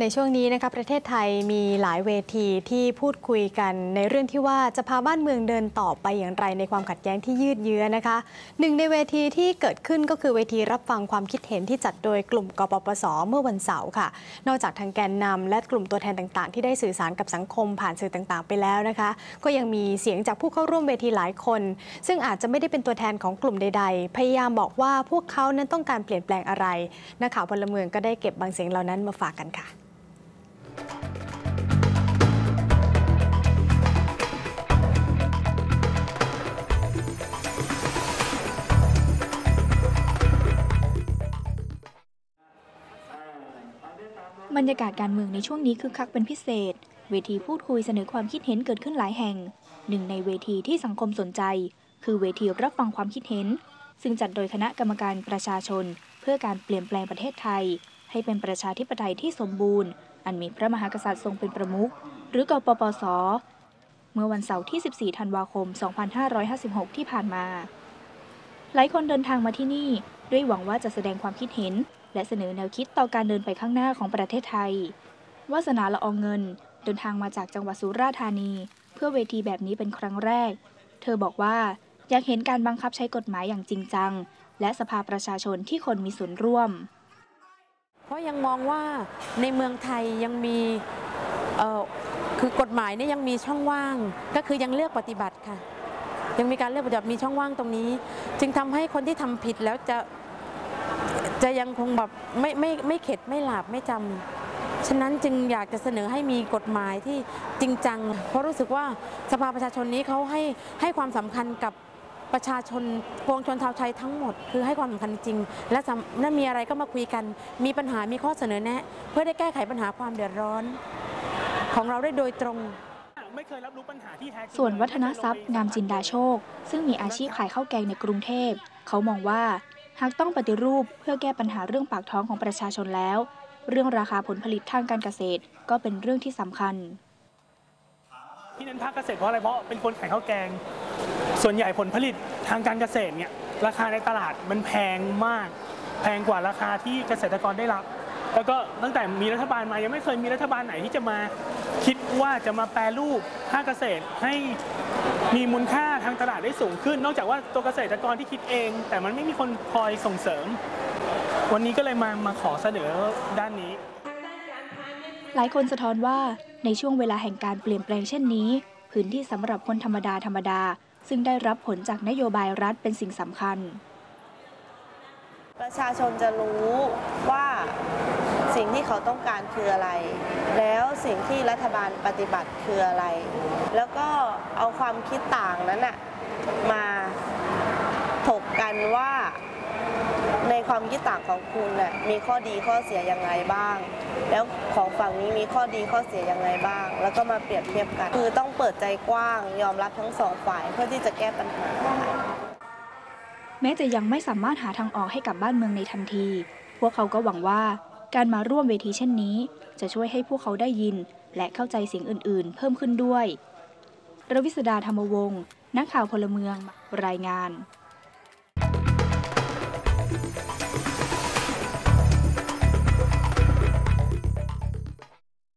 ในช่วงนี้นะคะประเทศไทยมีหลายเวทีที่พูดคุยกันในเรื่องที่ว่าจะพาบ้านเมืองเดินต่อไปอย่างไรในความขัดแย้งที่ยืดเยื้อนะคะหนึ่งในเวทีที่เกิดขึ้นก็คือเวทีรับฟังความคิดเห็นที่จัดโดยกลุ่มกปปส เมื่อวันเสาร์ค่ะ นอกจากทางแกนนำและกลุ่มตัวแทนต่างๆ ที่ได้สื่อสารกับสังคมผ่านสื่อต่างๆ ไปแล้วนะคะ ก็ยังมีเสียงจากผู้เข้าร่วมเวทีหลายคน ซึ่งอาจจะไม่ได้เป็นตัวแทนของกลุ่มใด ๆ พยายามบอกว่าพวกเขานั้นต้องการเปลี่ยนแปลงอะไรนักข่าวพลเมืองก็ได้เก็บบางเสียงเหล่านั้นมาฝากกันค่ะ บรรยากาศการเมืองในช่วงนี้คึกคักเป็นพิเศษ เวทีพูดคุยเสนอความคิดเห็นเกิดขึ้นหลายแห่ง หนึ่งในเวทีที่สังคมสนใจ คือเวทีรับฟังความคิดเห็น ซึ่งจัดโดยคณะกรรมการประชาชน เพื่อการเปลี่ยนแปลงประเทศไทย ให้เป็นประชาธิปไตยที่สมบูรณ์ อันมีพระมหากษัตริย์ทรงเป็นประมุขหรือกปปส เมื่อวันเสาร์ที่ 14 ธันวาคม 2556 ที่ผ่านมา หลายคนเดินทางมาที่นี่ ด้วยหวังว่าจะแสดงความคิดเห็น และเสนอแนวคิดต่อการเดินไปข้างหน้าของประเทศไทยวาสนาละอองเงิน เดินทางมาจากจังหวัดสุราษฎร์ธานี เพื่อเวทีแบบนี้เป็นครั้งแรก เธอบอกว่าอยากเห็นการบังคับใช้กฎหมายอย่างจริงจัง และสภาประชาชนที่คนมีส่วนร่วม เพราะยังมองว่าในเมืองไทยยังมีคือกฎหมายนี่ยังมีช่องว่าง ก็คือยังเลือกปฏิบัติค่ะ ยังมีการเลือกปฏิบัติมีช่องว่างตรงนี้ จึงทำให้คนที่ทำผิดแล้วจะจะยังคงแบบไม่ไม่ไม่เข็ดไม่หลาบไม่จำฉะนั้นจึงอยากจะเสนอให้มีกฎหมายที่จริงจัง เพราะรู้สึกว่าสภาประชาชนนี้เขาให้ให้ความสำคัญกับประชาชนปวงชนชาวไทยทั้งหมด คือให้ความสำคัญจริง และสำและมีอะไรก็มาคุยกัน มีปัญหามีข้อเสนอแนะ เพื่อได้แก้ไขปัญหาความเดือดร้อน ของเราได้โดยตรง ส่วนวัฒนทรัพย์งามจินดาโชค ซึ่งมีอาชีพขายข้าวแกงในกรุงเทพ เขามองว่าหากต้องปฏิรูปเพื่อแก้ปัญหาเรื่องปากท้องของประชาชนแล้ว เรื่องราคาผลผลิตทางการเกษตรก็เป็นเรื่องที่สำคัญที่เน้นภาคเกษตรเพราะอะไรเพราะเป็นคนขายข้าวแกง ส่วนใหญ่ผลผลิตทางการเกษตรเนี่ยราคาในตลาดมันแพงมาก แพงกว่าราคาที่เกษตรกรได้รับ แล้วก็ตั้งแต่มีรัฐบาลมายังไม่เคยมีรัฐบาลไหนที่จะมา คิดว่าจะมาแปรรูปภาคเกษตรให้มีมูลค่าทางตลาดได้สูงขึ้น นอกจากว่าตัวเกษตรกรที่คิดเอง แต่มันไม่มีคนคอยส่งเสริม วันนี้ก็เลยมามาขอเสนอด้านนี้ หลายคนสะท้อนว่าในช่วงเวลาแห่งการเปลี่ยนแปลงเช่นนี้ พื้นที่สำหรับคนธรรมดาธรรมดา ซึ่งได้รับผลจากนโยบายรัฐเป็นสิ่งสำคัญ ประชาชนจะรู้ว่าสิ่งที่เขาต้องการคืออะไร แล้วสิ่งที่รัฐบาลปฏิบัติคืออะไร แล้วก็เอาความคิดต่างนั้นน่ะมาถกกันว่าในความคิดต่างของคุณน่ะมีข้อดีข้อเสียอยังไงบ้าง แล้วของฝั่งนี้มีข้อดีข้อเสียอยังไงบ้าง แล้วก็มาเปรียบเทียบกัน คือต้องเปิดใจกว้างยอมรับทั้งสองฝ่ายเพื่อที่จะแก้ปัญหา แม้จะยังไม่สามารถหาทางออกให้กับบ้านเมืองในทันที พวกเขาก็หวังว่าการมาร่วมเวทีเช่นนี้ จะช่วยให้พวกเขาได้ยิน และเข้าใจเสียงอื่นๆ เพิ่มขึ้นด้วย รวิศดาธรรมวงศ์ นักข่าวพลเมือง รายงาน